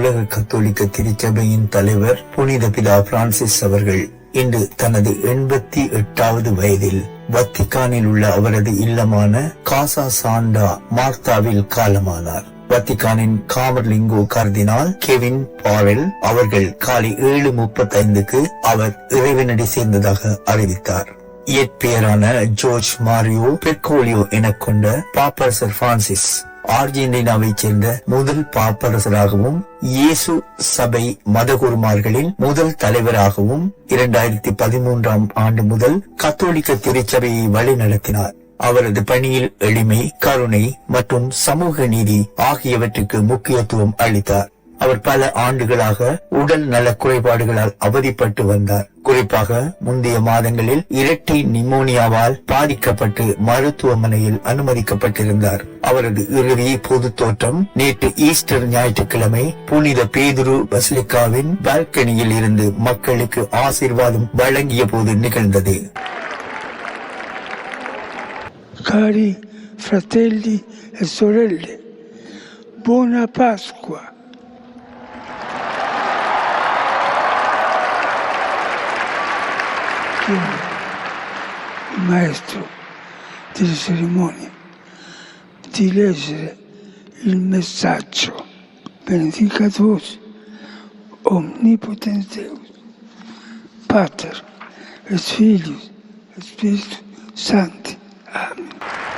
உலக கத்தோலிக்க திருச்சபையின் தலைவர் புனித பிதா பிரான்சிஸ் அவர்கள் இன்று தனது எண்பத்தி எட்டாவது வயதில் வத்திகானில் உள்ள அவரது இல்லமான காசா சாண்டா மார்த்தாவில் காலமானார். வத்திகானின் காமர்லிங்கோ கர்தினால் கெவின் பாரெல் அவர்கள் காலை ஏழு முப்பத்தி ஐந்துக்கு அவர் இறைவனடி சேர்ந்ததாக அறிவித்தார். இயற்பெயரான ஜோர்ஜ் மாரியோ பெர்கோலியோ என கொண்ட பாப்பரசர் பிரான்சிஸ் அர்ஜென்டினாவைச் சேர்ந்த முதல் பாப்பரசராகவும் இயேசு சபை மதகுருமார்களின் முதல் தலைவராகவும் இரண்டாயிரத்தி பதிமூன்றாம் ஆண்டு முதல் கத்தோலிக்க திருச்சபையை வழிநடத்தினார். அவரது பணியில் எளிமை கருணை மற்றும் சமூக நீதி ஆகியவற்றுக்கு முக்கியத்துவம் அளித்தார். அவர் பல ஆண்டுகளாக உடல் நல குறைபாடுகளால் அவதிப்பட்டு வந்தார். குறிப்பாக முந்தைய மாதங்களில் இரட்டை நிமோனியாவால் பாதிக்கப்பட்டு மருத்துவமனையில் அனுமதிக்கப்பட்டிருந்தார். அவரது இறுதி பொது தோற்றம் நேற்று ஈஸ்டர் ஞாயிற்றுக்கிழமை புனித பேதுரு பசிலிக்காவின் பால்கனியில் இருந்து மக்களுக்கு ஆசீர்வாதம் வழங்கிய போது நிகழ்ந்தது. Cari fratelli e sorelle, buona Pasqua. Maestro delle cerimonie di leggere il messaggio. Benedicat vos, omnipotens Deus, Pater, et Filius, et Spiritus Sancti. Amen.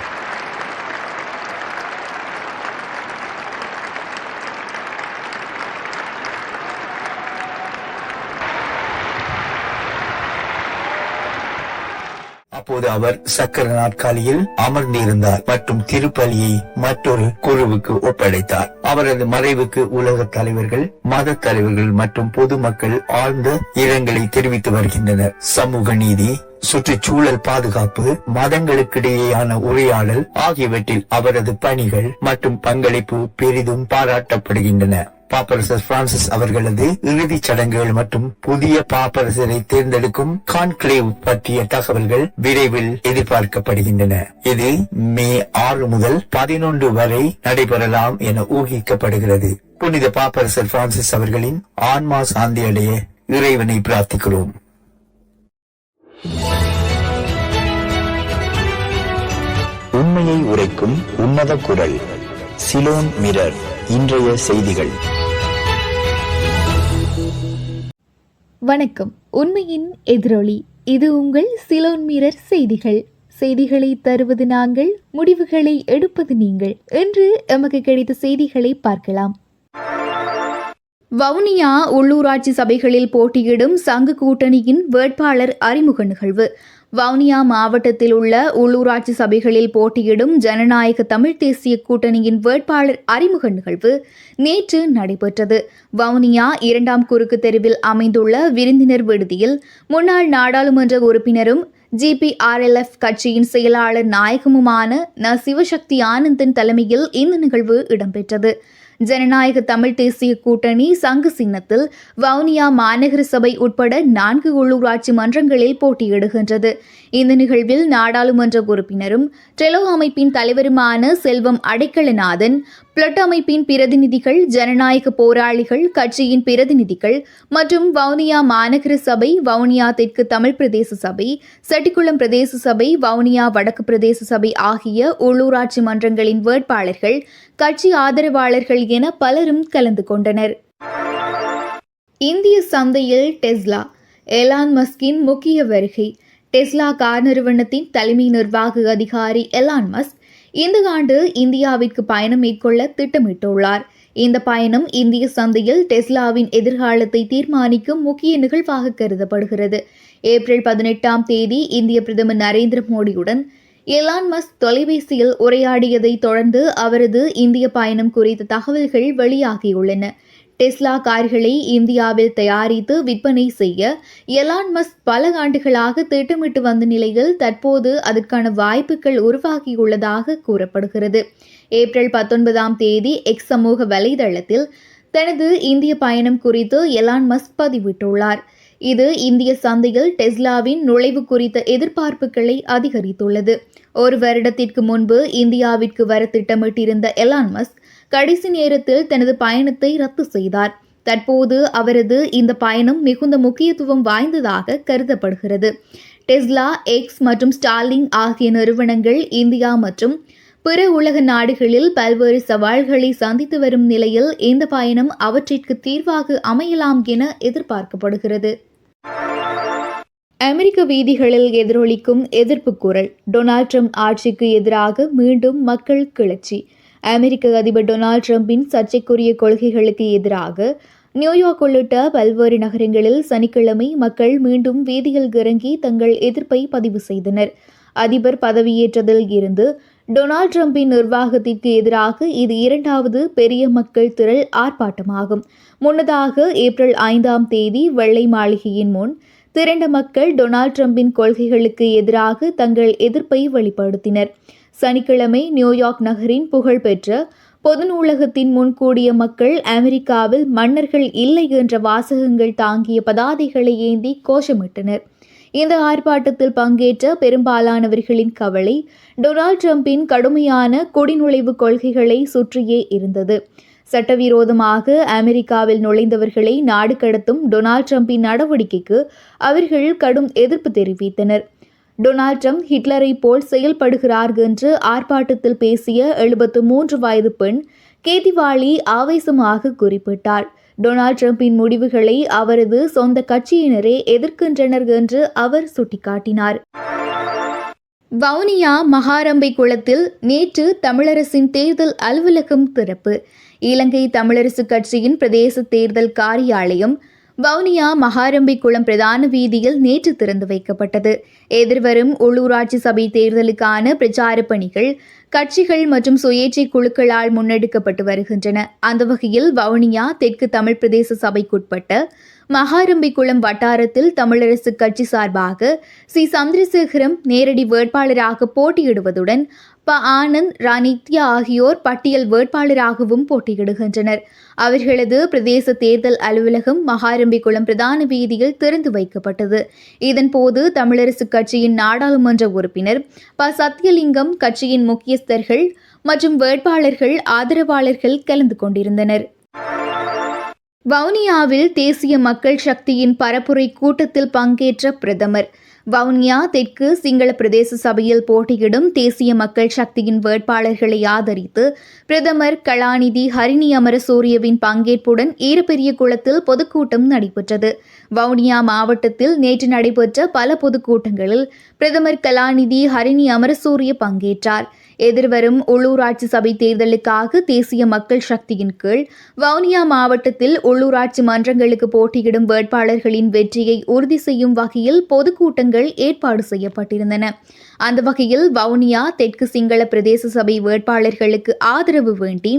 அப்போது அவர் சக்கர நாற்காலியில் அமர்ந்திருந்தார் மற்றும் திருப்பலியை மற்றொரு குழுவுக்கு ஒப்படைத்தார். அவரது மறைவுக்கு உலக தலைவர்கள் மத தலைவர்கள் மற்றும் பொதுமக்கள் ஆழ்ந்த இரங்கலை தெரிவித்து வருகின்றனர். சமூக நீதி சுற்றுச்சூழல் பாதுகாப்பு மதங்களுக்கிடையேயான உரையாடல் ஆகியவற்றில் அவரது பணிகள் மற்றும் பங்களிப்பு பெரிதும் பாராட்டப்படுகின்றன. பாப்பரசர் பிரான்சிஸ் அவர்களது இறுதிச் சடங்குகள் மற்றும் புதிய பாப்பரசரை தேர்ந்தெடுக்கும் கான்கிளேவ் பற்றிய தகவல்கள் விரைவில் எதிர்பார்க்கப்படுகின்றன. இது மே ஆறு முதல் பதினொன்று வரை நடைபெறலாம் என ஊகிக்கப்படுகிறது. புனித பாப்பரசர் பிரான்சிஸ் அவர்களின் ஆன்மா சாந்தியடைய இறைவனை பிரார்த்திக்கிறோம். உண்மையை உரைக்கும் உன்னத குரல் சிலோன் மிரர் இன்றைய செய்திகள். வணக்கம். உண்மையின் எதிரொலி. இது உங்கள் சிலோன் மீரர் செய்திகள். செய்திகளை தருவது நாங்கள் முடிவுகளை எடுப்பது நீங்கள். என்று எமக்கு கிடைத்த செய்திகளை பார்க்கலாம். வவுனியா உள்ளூராட்சி சபைகளில் போட்டியிடும் சங்கு கூட்டணியின் வேட்பாளர் அறிமுக நிகழ்வு. வவுனியா மாவட்டத்தில் உள்ள உள்ளூராட்சி சபைகளில் போட்டியிடும் ஜனநாயக தமிழ் தேசிய கூட்டணியின் வேட்பாளர் அறிமுக நிகழ்வு நேற்று நடைபெற்றது. வவுனியா இரண்டாம் குறுக்கு தெருவில் அமைந்துள்ள விருந்தினர் விடுதியில் முன்னாள் நாடாளுமன்ற உறுப்பினரும் ஜிபிஆர்எல்எஃப் கட்சியின் செயலாளர் நாயகமுமான ந சிவசக்தி ஆனந்தன் தலைமையில் இந்த நிகழ்வு இடம்பெற்றது. ஜனநாயக தமிழ் தேசிய கூட்டணி சங்கு சின்னத்தில் வவுனியா மாநகர சபை உட்பட நான்கு உள்ளூராட்சி மன்றங்களில் போட்டியிடுகின்றது. இந்த நிகழ்வில் நாடாளுமன்ற உறுப்பினரும் ட்ரெலோ அமைப்பின் தலைவருமான செல்வம் அடைக்கலநாதன் பிளட் அமைப்பின் பிரதிநிதிகள் ஜனநாயக போராளிகள் கட்சியின் பிரதிநிதிகள் மற்றும் வவுனியா மாநகர சபை வவுனியா தெற்கு தமிழ் பிரதேச சபை செட்டிக்குளம் பிரதேச சபை வவுனியா வடக்கு பிரதேச சபை ஆகிய உள்ளூராட்சி மன்றங்களின் வேட்பாளர்கள் கட்சி ஆதரவாளர்கள் என பலரும் கலந்து கொண்டனர். இந்திய சந்தையில் டெஸ்லா எலான் மஸ்கின் முக்கிய வருகை. டெஸ்லா கார் நிறுவனத்தின் தலைமை நிர்வாக அதிகாரி எலான் மஸ்க் இந்த ஆண்டு இந்தியாவிற்கு பயணம் மேற்கொள்ள திட்டமிட்டுள்ளார். இந்த பயணம் இந்திய சந்தையில் டெஸ்லாவின் எதிர்காலத்தை தீர்மானிக்கும் முக்கிய நிகழ்வாக கருதப்படுகிறது. ஏப்ரல் பதினெட்டாம் தேதி இந்திய பிரதமர் நரேந்திர மோடியுடன் எலான் மஸ்க் தொலைபேசியில் உரையாடியதை தொடர்ந்து அவரது இந்திய பயணம் குறித்த தகவல்கள் வெளியாகியுள்ளன. டெஸ்லா கார்களை இந்தியாவில் தயாரித்து விற்பனை செய்ய எலான் மஸ்க் பல ஆண்டுகளாக திட்டமிட்டு வந்த நிலையில் தற்போது அதற்கான வாய்ப்புகள் உருவாகியுள்ளதாக கூறப்படுகிறது. ஏப்ரல் பத்தொன்பதாம் தேதி எக்ஸ் சமூக வலைதளத்தில் தனது இந்திய பயணம் குறித்து எலான் மஸ்க் பதிவிட்டுள்ளார். இது இந்திய சந்தையில் டெஸ்லாவின் நுழைவு குறித்த எதிர்பார்ப்புகளை அதிகரித்துள்ளது. ஒரு வருடத்திற்கு முன்பு இந்தியாவிற்கு வர திட்டமிட்டிருந்த எலான் மஸ்க் கடைசி நேரத்தில் தனது பயணத்தை ரத்து செய்தார். தற்போது அவரது இந்த பயணம் மிகுந்த முக்கியத்துவம் வாய்ந்ததாக கருதப்படுகிறது. டெஸ்லா எக்ஸ் மற்றும் ஸ்டாலிங் ஆகிய நிறுவனங்கள் இந்தியா மற்றும் பிற உலக நாடுகளில் பல்வேறு சவால்களை சந்தித்து வரும் நிலையில் இந்த பயணம் அவற்றிற்கு தீர்வாக அமையலாம் என எதிர்பார்க்கப்படுகிறது. அமெரிக்க வீதிகளில் எதிரொலிக்கும் எதிர்ப்பு குரல். டொனால்ட் ட்ரம்ப் ஆட்சிக்கு எதிராக மீண்டும் மக்கள் கிளர்ச்சி. அமெரிக்க அதிபர் டொனால்ட் ட்ரம்பின் சர்ச்சைக்குரிய கொள்கைகளுக்கு எதிராக நியூயார்க் உள்ளிட்ட பல்வேறு நகரங்களில் சனிக்கிழமை மக்கள் மீண்டும் வீதியில் இறங்கி தங்கள் எதிர்ப்பை பதிவு செய்தனர். அதிபர் பதவியேற்றதில் இருந்து டொனால்ட் ட்ரம்பின் நிர்வாகத்திற்கு எதிராக இது இரண்டாவது பெரிய மக்கள் திரள் ஆர்ப்பாட்டமாகும். முன்னதாக ஏப்ரல் ஐந்தாம் தேதி வெள்ளை மாளிகையின் முன் திரண்ட மக்கள் டொனால்ட் ட்ரம்பின் கொள்கைகளுக்கு எதிராக தங்கள் எதிர்ப்பை வெளிப்படுத்தினர். சனிக்கிழமை நியூயார்க் நகரின் புகழ்பெற்ற பொது நூலகத்தின் முன் கூடிய மக்கள் அமெரிக்காவில் மன்னர்கள் இல்லை என்ற வாசகங்கள் தாங்கிய பதாதைகளை ஏந்தி கோஷமிட்டனர். இந்த ஆர்ப்பாட்டத்தில் பங்கேற்ற பெரும்பாலானவர்களின் கவலை டொனால்ட் ட்ரம்பின் கடுமையான குடிநுழைவு கொள்கைகளை சுற்றியே இருந்தது. சட்டவிரோதமாக அமெரிக்காவில் நுழைந்தவர்களை நாடு கடத்தும் டொனால்ட் ட்ரம்பின் நடவடிக்கைக்கு அவர்கள் கடும் எதிர்ப்பு தெரிவித்தனர். டொனால்ட் ட்ரம்ப் ஹிட்லரை போல் செயல்படுகிறார் என்று ஆர்ப்பாட்டத்தில் பேசிய எழுபத்து மூன்று வயது பெண் கேதிவாளி ஆவேசமாக குறிப்பிட்டார். டொனால்ட் ட்ரம்பின் முடிவுகளை அவரது சொந்த கட்சியினரே எதிர்க்கின்றனர் என்று அவர் சுட்டிக்காட்டினார். வவுனியா மகாரம்பை குளத்தில் நேற்று தமிழரசின் தேர்தல் அலுவலகம் திறப்பு. இலங்கை தமிழரசு கட்சியின் பிரதேச தேர்தல் காரியாலயம் வவுனியா மகாரம்பிக்குளம் பிரதான வீதியில் நேற்று திறந்து வைக்கப்பட்டது. எதிர்வரும் உள்ளூராட்சி சபை தேர்தலுக்கான பிரச்சார பணிகள் கட்சிகள் மற்றும் சுயேட்சை குழுக்களால் முன்னெடுக்கப்பட்டு வருகின்றன. அந்த வகையில் வவுனியா தெற்கு தமிழ் பிரதேச சபைக்குட்பட்ட மகாரம்பிக்குளம் வட்டாரத்தில் தமிழரசு கட்சி சார்பாக சி. சந்திரசேகரம் நேரடி வேட்பாளராக போட்டியிடுவதுடன் ப. ஆனந்த் ராணித்யா ஆகியோர் பட்டியல் வேட்பாளராகவும் போட்டியிடுகின்றனர். அவர்களது பிரதேச தேர்தல் அலுவலகம் மகாரம்பிக்குளம் பிரதான வீதியில் திறந்து வைக்கப்பட்டது. இதன்போது தமிழரசு கட்சியின் நாடாளுமன்ற உறுப்பினர் ப. சத்யலிங்கம் கட்சியின் முக்கியஸ்தர்கள் மற்றும் வேட்பாளர்கள் ஆதரவாளர்கள் கலந்து கொண்டிருந்தனர். வவுனியாவில் தேசிய மக்கள் சக்தியின் பரப்புரை கூட்டத்தில் பங்கேற்ற பிரதமர். வவுனியா தெற்கு சிங்கள பிரதேச சபையில் போட்டியிடும் தேசிய மக்கள் சக்தியின் வேட்பாளர்களை ஆதரித்து பிரதமர் கலாநிதி ஹரிணி அமரசூரியவின் பங்கேற்புடன் ஈரப்பெரிய குளத்தில் பொதுக்கூட்டம் நடைபெற்றது. வவுனியா மாவட்டத்தில் நேற்று நடைபெற்ற பல பொதுக்கூட்டங்களில் பிரதமர் கலாநிதி ஹரிணி அமரசூரிய பங்கேற்றார். எதிர்வரும் உள்ளூராட்சி சபை தேர்தலுக்காக தேசிய மக்கள் சக்தியின் கீழ் வவுனியா மாவட்டத்தில் உள்ளூராட்சி மன்றங்களுக்கு போட்டியிடும் வேட்பாளர்களின் வெற்றியை உறுதி செய்யும் வகையில் பொதுக்கூட்டங்கள் ஏற்பாடு செய்யப்பட்டிருந்தன. அந்த வகையில் வவுனியா தெற்கு சிங்கள பிரதேச சபை வேட்பாளர்களுக்கு ஆதரவு வேண்டி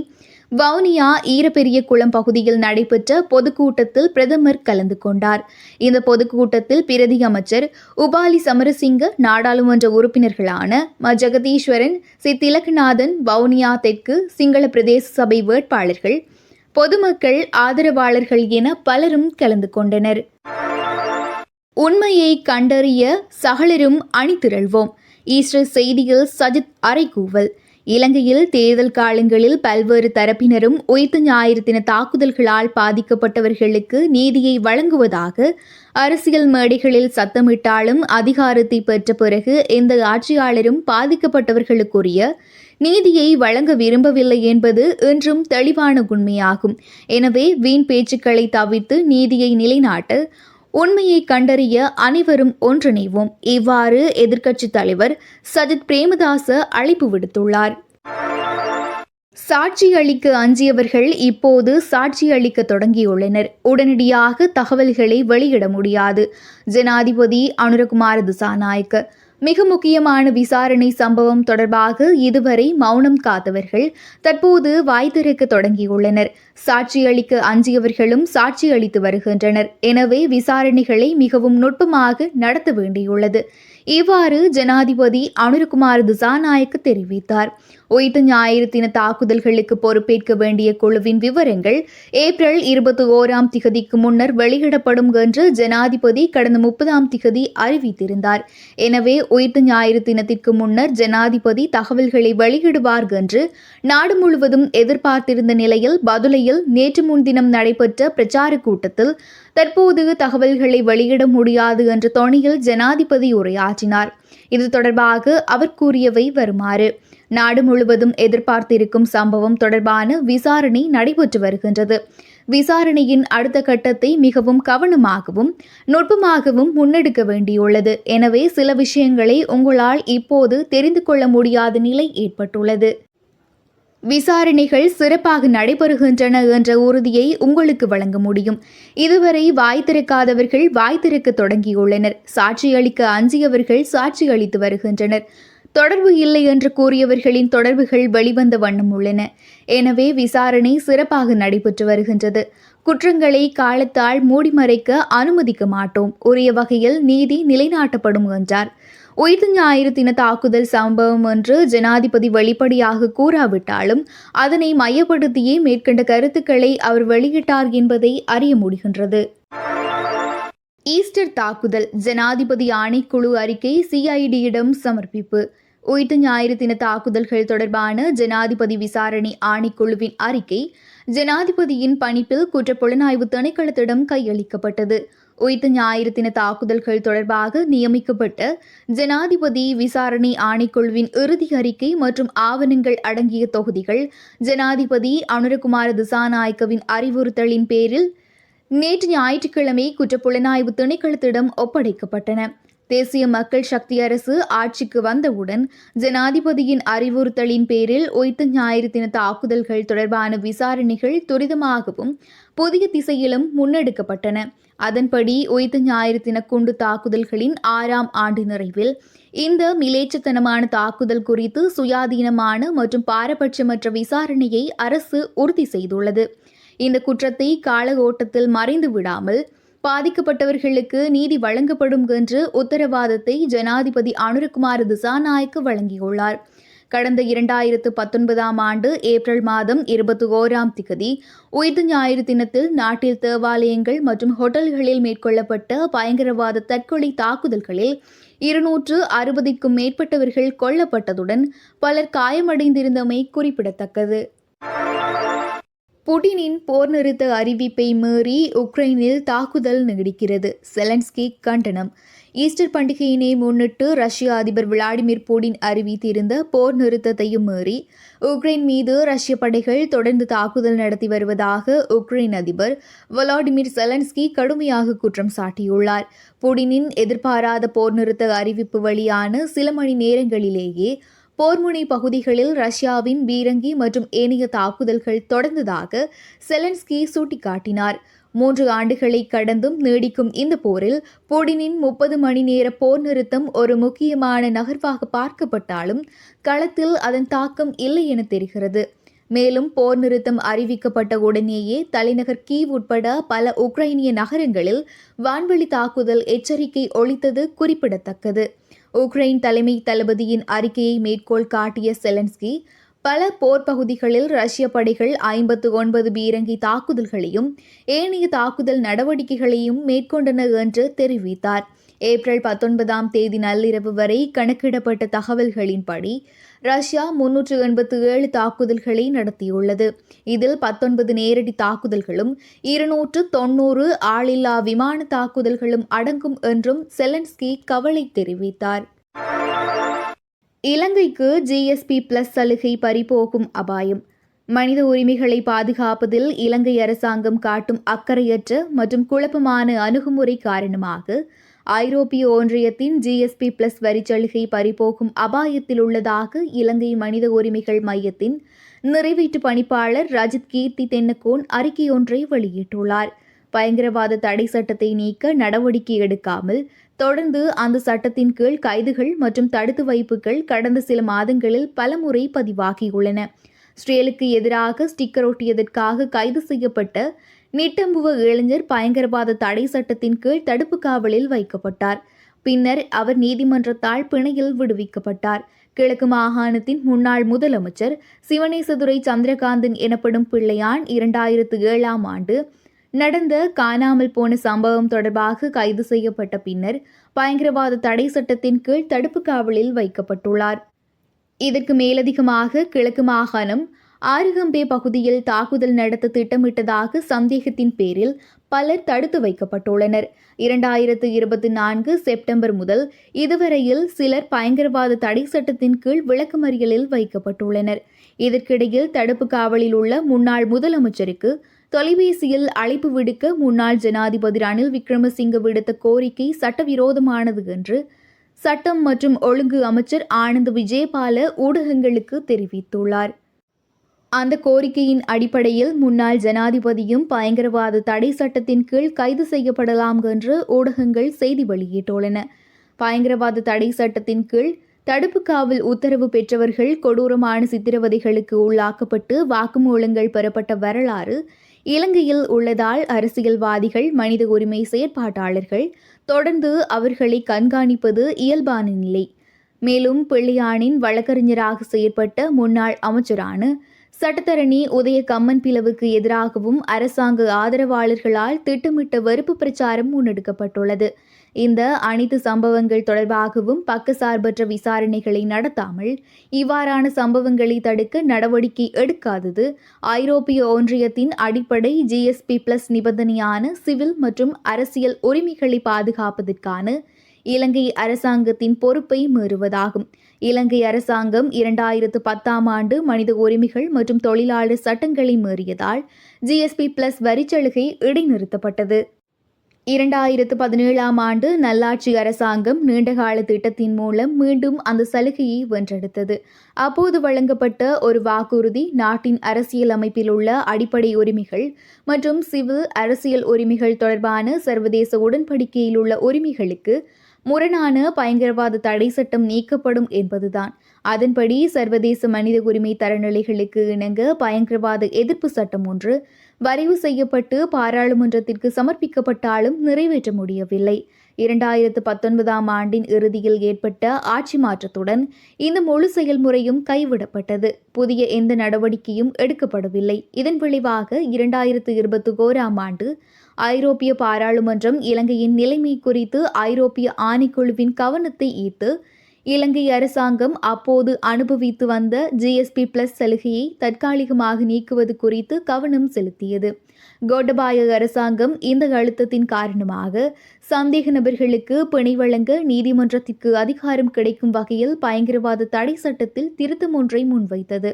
வவுனியா ஈரப்பெரிய குளம் பகுதியில் நடைபெற்ற பொதுக்கூட்டத்தில் பிரதமர் கலந்து கொண்டார். இந்த பொதுக்கூட்டத்தில் பிரதி அமைச்சர் உபாலி சமரசிங்க நாடாளுமன்ற உறுப்பினர்களான ம. ஜெகதீஸ்வரன் சி. திலகநாதன் வவுனியா தெற்கு சிங்கள பிரதேச சபை வேட்பாளர்கள் பொதுமக்கள் ஆதரவாளர்கள் என பலரும் கலந்து கொண்டனர். உண்மையை கண்டறிய சகலரும் அணிதிரள்வோம். ஈஸ்டர் செய்தியில் சஜித் அறைகூவல். இலங்கையில் தேர்தல் காலங்களில் பல்வேறு தரப்பினரும் உயிர்த்த ஞாயிறு தின தாக்குதல்களால் பாதிக்கப்பட்டவர்களுக்கு நீதியை வழங்குவதாக அரசியல் மேடைகளில் சத்தமிட்டாலும் அதிகாரத்தை பெற்ற பிறகு எந்த ஆட்சியாளரும் பாதிக்கப்பட்டவர்களுக்குரிய நீதியை வழங்க விரும்பவில்லை என்பது இன்றும் தெளிவான உண்மையாகும். எனவே வீண் பேச்சுக்களை தவிர்த்து நீதியை நிலைநாட்ட உண்மையை கண்டறிய அனைவரும் ஒன்றிணைவோம். இவ்வாறு எதிர்க்கட்சித் தலைவர் சஜித் பிரேமதாச அழைப்பு விடுத்துள்ளார். சாட்சி அளிக்க அஞ்சியவர்கள் இப்போது சாட்சி அளிக்க தொடங்கியுள்ளனர். உடனடியாக தகவல்களை வெளியிட முடியாது. ஜனாதிபதி அனுரகுமார திசாநாயக்க மிக முக்கியமான விசாரணை சம்பவம் தொடர்பாக இதுவரை மௌனம் காத்தவர்கள் தற்போது வாய் திறக்க தொடங்கியுள்ளனர். சாட்சியளிக்க அஞ்சியவர்களும் சாட்சி அளித்து வருகின்றனர். எனவே விசாரணைகளை மிகவும் நுட்பமாக நடத்த வேண்டியுள்ளது. இவ்வாறு ஜனாதிபதி அனுர்குமார் திசாநாயக்க தெரிவித்தார். உயிர்த்த ஞாயிறு தின தாக்குதல்களுக்கு பொறுப்பேற்க வேண்டிய குழுவின் விவரங்கள் ஏப்ரல் இருபத்தி ஓராம் திகதிக்கு முன்னர் வெளியிடப்படும் என்று ஜனாதிபதி கடந்த முப்பதாம் திகதி அறிவித்திருந்தார். எனவே உயிர்த்த ஞாயிறு தினத்திற்கு முன்னர் ஜனாதிபதி தகவல்களை வெளியிடுவார் என்று நாடு முழுவதும் எதிர்பார்த்திருந்த நிலையில் பதுளையில் நேற்று முன்தினம் நடைபெற்ற பிரச்சார கூட்டத்தில் தற்போது தகவல்களை வெளியிட முடியாது என்ற தொனியில் ஜனாதிபதி உரையாற்றினார். இது தொடர்பாக அவர் கூறியவை வருமாறு. நாடு முழுவதும் எதிர்பார்த்திருக்கும் சம்பவம் தொடர்பான விசாரணை நடைபெற்று வருகின்றது. விசாரணையின் அடுத்த கட்டத்தை மிகவும் கவனமாகவும் நுட்பமாகவும் முன்னெடுக்க வேண்டியுள்ளது. எனவே சில விஷயங்களை உங்களால் இப்போது தெரிந்து கொள்ள முடியாத நிலை ஏற்பட்டுள்ளது. விசாரணைகள் சிறப்பாக நடைபெறுகின்றன என்ற உறுதியை உங்களுக்கு வழங்க முடியும். இதுவரை வாய் திறக்காதவர்கள் வாய் திறக்க தொடங்கியுள்ளனர். சாட்சியளிக்க அஞ்சியவர்கள் சாட்சியளித்து வருகின்றனர். தொடர்பு இல்லை என்று கூறியவர்களின் தொடர்புகள் வெளிவந்த வண்ணம் உள்ளன. எனவே விசாரணை சிறப்பாக நடைபெற்று வருகின்றது. குற்றங்களை காலத்தால் மூடிமறைக்க அனுமதிக்க மாட்டோம். உரிய வகையில் நீதி நிலைநாட்டப்படும் என்றார். உயிர்த்த ஞாயிறு தின தாக்குதல் சம்பவம் என்று ஜனாதிபதி வெளிப்படையாக கூறாவிட்டாலும் அதனை மையப்படுத்தியே மேற்கண்ட கருத்துக்களை அவர் வெளியிட்டார் என்பதை அறிய முடிகின்றது. ஈஸ்டர் தாக்குதல் ஜனாதிபதி ஆணைக்குழு அறிக்கை சிஐடியிடம் சமர்ப்பிப்பு. உயிர்த்து ஞாயிறு தின தாக்குதல்கள் தொடர்பான ஜனாதிபதி விசாரணை ஆணைக்குழுவின் அறிக்கை ஜனாதிபதியின் பணிப்பில் குற்றப்புலனாய்வு திணைக்களத்திடம் கையளிக்கப்பட்டது. உயிர்த்து ஞாயிறு தின தாக்குதல்கள் தொடர்பாக நியமிக்கப்பட்ட ஜனாதிபதி விசாரணை ஆணைக்குழுவின் இறுதி அறிக்கை மற்றும் ஆவணங்கள் அடங்கிய தொகுதிகள் ஜனாதிபதி அனுரகுமார திசாநாயக்கவின் அறிவுறுத்தலின் பேரில் நேற்று ஞாயிற்றுக்கிழமை குற்றப்புலனாய்வு திணைக்களத்திடம் ஒப்படைக்கப்பட்டன. தேசிய மக்கள் சக்தி அரசு ஆட்சிக்கு வந்தவுடன் ஜனாதிபதியின் அறிவுறுத்தலின் பேரில் ஒய்த்து ஞாயிறு தின தாக்குதல்கள் தொடர்பான விசாரணைகள் துரிதமாகவும் புதிய திசையிலும் முன்னெடுக்கப்பட்டன. அதன்படி ஒய்த்து ஞாயிறு தின குண்டு தாக்குதல்களின் ஆறாம் ஆண்டு நிறைவில் இந்த மிலேச்சத்தனமான தாக்குதல் குறித்து சுயாதீனமான மற்றும் பாரபட்சமற்ற விசாரணையை அரசு உறுதி செய்துள்ளது. இந்த குற்றத்தை கால ஓட்டத்தில் மறைந்து விடாமல் பாதிக்கப்பட்டவர்களுக்கு நீதி வழங்கப்படும் என்று உத்தரவாதத்தை ஜனாதிபதி அனுரகுமார் திசாநாயக்கு வழங்கியுள்ளார். கடந்த இரண்டாயிரத்து பத்தொன்பதாம் ஆண்டு ஏப்ரல் மாதம் இருபத்தி ஓராம் திகதி உயிர்த்த ஞாயிறு தினத்தில் நாட்டில் தேவாலயங்கள் மற்றும் ஹோட்டல்களில் மேற்கொள்ளப்பட்ட பயங்கரவாத தற்கொலை தாக்குதல்களில் இருநூற்று அறுபதுக்கும் மேற்பட்டவர்கள் கொல்லப்பட்டதுடன் பலர் காயமடைந்திருந்தமை குறிப்பிடத்தக்கது. புடினின் போர் நிறுத்த அறிவிப்பை மீறி உக்ரைனில் தாக்குதல் நீடிக்கிறது. செலன்ஸ்கி கண்டனம். ஈஸ்டர் பண்டிகையினை முன்னிட்டு ரஷ்ய அதிபர் விளாடிமிர் புடின் அறிவித்திருந்த போர் நிறுத்தத்தையும் மீறி உக்ரைன் மீது ரஷ்ய படைகள் தொடர்ந்து தாக்குதல் நடத்தி வருவதாக உக்ரைன் அதிபர் வலாடிமிர் செலன்ஸ்கி கடுமையாக குற்றம் சாட்டியுள்ளார். புடினின் எதிர்பாராத போர் நிறுத்த அறிவிப்பு வெளியான சில மணி நேரங்களிலேயே போர்முனை பகுதிகளில் ரஷ்யாவின் பீரங்கி மற்றும் ஏனைய தாக்குதல்கள் தொடர்ந்ததாக செலன்ஸ்கி சுட்டிக்காட்டினார். மூன்று ஆண்டுகளை கடந்தும் நீடிக்கும் இந்த போரில் புடினின் முப்பது மணி நேர போர் நிறுத்தம் ஒரு முக்கியமான நகர்வாக பார்க்கப்பட்டாலும் களத்தில் அதன் தாக்கம் இல்லை என தெரிகிறது. மேலும் போர் நிறுத்தம் அறிவிக்கப்பட்ட உடனேயே தலைநகர் கீவ் உட்பட பல உக்ரைனிய நகரங்களில் வான்வெளி தாக்குதல் எச்சரிக்கை ஒழித்தது குறிப்பிடத்தக்கது. உக்ரைன் தலைமை தளபதியின் அறிக்கையை மேற்கோள் காட்டிய செலன்ஸ்கி பல போர் பகுதிகளில் ரஷ்ய படைகள் ஐம்பத்து ஒன்பது பீரங்கி தாக்குதல்களையும் ஏனைய தாக்குதல் நடவடிக்கைகளையும் மேற்கொண்டன என்று தெரிவித்தார். ஏப்ரல் பத்தொன்பதாம் தேதி நள்ளிரவு வரை கணக்கிடப்பட்ட தகவல்களின்படி ரஷ்யா முன்னூற்று எண்பத்து ஏழு தாக்குதல்களை நடத்தியுள்ளது. இதில் பத்தொன்பது நேரடி தாக்குதல்களும் இருநூற்று தொன்னூறு ஆளில்லா விமான தாக்குதல்களும் அடங்கும் என்றும் செலன்ஸ்கி கவலை தெரிவித்தார். இலங்கைக்கு ஜிஎஸ்பி பிளஸ் சலுகை பறிபோகும் அபாயம். மனித உரிமைகளை பாதுகாப்பதில் இலங்கை அரசாங்கம் காட்டும் அக்கறையற்ற மற்றும் குழப்பமான அணுகுமுறை காரணமாக ஐரோப்பிய ஒன்றியத்தின் ஜிஎஸ்பி பிளஸ் வரிச்சலுகை பறிபோகும் அபாயத்தில் உள்ளதாக இலங்கை மனித உரிமைகள் மையத்தின் நிறைவேற்று பணிப்பாளர் ரஜித் கீர்த்தி தென்னக்கோன் அறிக்கையொன்றை வெளியிட்டுள்ளார். பயங்கரவாத தடை சட்டத்தை நீக்க நடவடிக்கை எடுக்காமல் தொடர்ந்து அந்த சட்டத்தின் கீழ் கைதுகள் மற்றும் தடுத்து வைப்புகள் கடந்த சில மாதங்களில் பலமுறை பதிவாகியுள்ளன. ஸ்ரேலுக்கு எதிராக ஸ்டிக்கர் ஒட்டியதற்காக கைது செய்யப்பட்ட நிட்டம்புவ இளைஞர் பயங்கரவாத தடை சட்டத்தின் கீழ் தடுப்பு காவலில் வைக்கப்பட்டார். பின்னர் அவர் நீதிமன்றத்தால் பிணையில் விடுவிக்கப்பட்டார். கிழக்கு மாகாணத்தின் முன்னாள் முதலமைச்சர் சிவனேசதுரை சந்திரகாந்தன் எனப்படும் பிள்ளையான் இரண்டாயிரத்து ஏழாம் ஆண்டு நடந்த காணாமல் போன சம்பவம் தொடர்பாக கைது செய்யப்பட்ட பின்னர் பயங்கரவாத தடை சட்டத்தின் கீழ் தடுப்பு காவலில் வைக்கப்பட்டுள்ளார். இதற்கு மேலதிகமாக கிழக்கு மாகாணம் ஆரிகம்பே பகுதியில் தாக்குதல் நடத்த திட்டமிட்டதாக சந்தேகத்தின் பேரில் பலர் தடுத்து வைக்கப்பட்டுள்ளனர். இரண்டாயிரத்து இருபத்தி நான்கு செப்டம்பர் முதல் இதுவரையில் சிலர் பயங்கரவாத தடை சட்டத்தின் கீழ் விளக்கமறியலில் வைக்கப்பட்டுள்ளனர். இதற்கிடையில் தடுப்பு காவலில் உள்ள முன்னாள் முதலமைச்சருக்கு தொலைபேசியில் அழைப்பு விடுக்க முன்னாள் ஜனாதிபதி ரணில் விக்ரமசிங்க விடுத்த கோரிக்கை சட்டவிரோதமானது என்று சட்டம் மற்றும் ஒழுங்கு அமைச்சர் ஆனந்த் விஜயபால ஊடகங்களுக்கு தெரிவித்துள்ளார். அந்த கோரிக்கையின் அடிப்படையில் முன்னாள் ஜனாதிபதியும் பயங்கரவாத தடை சட்டத்தின் கீழ் கைது செய்யப்படலாம் என்று ஊடகங்கள் செய்தி வெளியிட்டுள்ளன. பயங்கரவாத தடை சட்டத்தின் கீழ் தடுப்பு காவல் உத்தரவு பெற்றவர்கள் கொடூரமான சித்திரவதைகளுக்கு உள்ளாக்கப்பட்டு வாக்குமூலங்கள் பெறப்பட்ட வரலாறு இலங்கையில் உள்ளதால் அரசியல்வாதிகள் மனித உரிமை செயற்பாட்டாளர்கள் தொடர்ந்து அவர்களை கண்காணிப்பது இயல்பான நிலை. மேலும் பிள்ளையானின் வழக்கறிஞராக செயற்பட்ட முன்னாள் அமைச்சரான சட்டத்தரணி உதய கம்மன் பிளவுக்கு எதிராகவும் அரசாங்க ஆதரவாளர்களால் திட்டமிட்ட வெறுப்பு பிரச்சாரம் முன்னெடுக்கப்பட்டுள்ளது. இந்த அனைத்து சம்பவங்கள் தொடர்பாகவும் பக்கசார்பற்ற விசாரணைகளை நடத்தாமல் இவ்வாறான சம்பவங்களை தடுக்க நடவடிக்கை எடுக்காதது ஐரோப்பிய ஒன்றியத்தின் அடிப்படை ஜிஎஸ்பி பிளஸ் நிபந்தனையான சிவில் மற்றும் அரசியல் உரிமைகளை பாதுகாப்பதற்கான இலங்கை அரசாங்கத்தின் பொறுப்பை மீறுவதாகும். இலங்கை அரசாங்கம் இரண்டாயிரத்து பத்தாம் ஆண்டு மனித உரிமைகள் மற்றும் தொழிலாளர் சட்டங்களை மீறியதால் ஜிஎஸ்பி பிளஸ் வரிச்சலுகை இடைநிறுத்தப்பட்டது. இரண்டாயிரத்து பதினேழாம் ஆண்டு நல்லாட்சி அரசாங்கம் நீண்டகால திட்டத்தின் மூலம் மீண்டும் அந்த சலுகையை வென்றெடுத்தது. அப்போது வழங்கப்பட்ட ஒரு வாக்குறுதி நாட்டின் அரசியல் அமைப்பில் உள்ள அடிப்படை உரிமைகள் மற்றும் சிவில் அரசியல் உரிமைகள் தொடர்பான சர்வதேச உடன்படிக்கையில் உள்ள உரிமைகளுக்கு முரணான பயங்கரவாத தடை சட்டம் நீக்கப்படும் என்பதுதான். அதன்படி சர்வதேச மனித உரிமை தரநிலைகளுக்கு இணங்க பயங்கரவாத எதிர்ப்பு சட்டம் ஒன்று வரைவு செய்யப்பட்டு பாராளுமன்றத்திற்கு சமர்ப்பிக்கப்பட்டாலும் நிறைவேற்ற முடியவில்லை. இரண்டாயிரத்து பத்தொன்பதாம் ஆண்டின் இறுதியில் ஏற்பட்ட ஆட்சி மாற்றத்துடன் இந்த முழு செயல்முறையும் கைவிடப்பட்டது. புதிய எந்த நடவடிக்கையும் எடுக்கப்படவில்லை. இதன் விளைவாக இரண்டாயிரத்து இருபத்தி ஓராம் ஆண்டு ஐரோப்பிய பாராளுமன்றம் இலங்கையின் நிலைமை குறித்து ஐரோப்பிய ஆணைக்குழுவின் கவனத்தை ஈர்த்து இலங்கை அரசாங்கம் அப்போது அனுபவித்து வந்த ஜிஎஸ்பி பிளஸ் சலுகையை தற்காலிகமாக நீக்குவது குறித்து கவனம் செலுத்தியது. கோடபாய அரசாங்கம் இந்த அழுத்தத்தின் காரணமாக சந்தேக நபர்களுக்கு பிணை வழங்க நீதிமன்றத்திற்கு அதிகாரம் கிடைக்கும் வகையில் பயங்கரவாத தடை சட்டத்தில் திருத்தம் ஒன்றை முன்வைத்தது.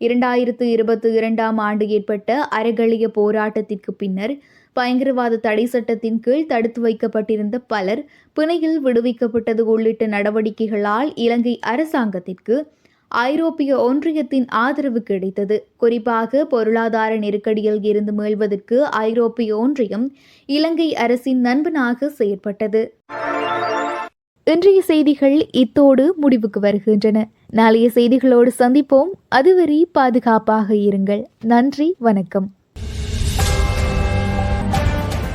இரண்டாயிரத்து இருபத்தி இரண்டாம் ஆண்டு ஏற்பட்ட அறகழிய போராட்டத்திற்கு பின்னர் பயங்கரவாத தடை சட்டத்தின் கீழ் தடுத்து வைக்கப்பட்டிருந்த பலர் பிணையில் விடுவிக்கப்பட்டது உள்ளிட்ட நடவடிக்கைகளால் இலங்கை அரசாங்கத்திற்கு ஐரோப்பிய ஒன்றியத்தின் ஆதரவு கிடைத்தது. குறிப்பாக பொருளாதார நெருக்கடியில் இருந்து மீள்வதற்கு ஐரோப்பிய ஒன்றியம் இலங்கை அரசின் நண்பனாக செயற்பட்டது. இன்றைய செய்திகள் இத்தோடு முடிவுக்கு வருகின்றன. நாளைய செய்திகளோடு சந்திப்போம். அதுவரை பாதுகாப்பாக இருங்கள். நன்றி வணக்கம்.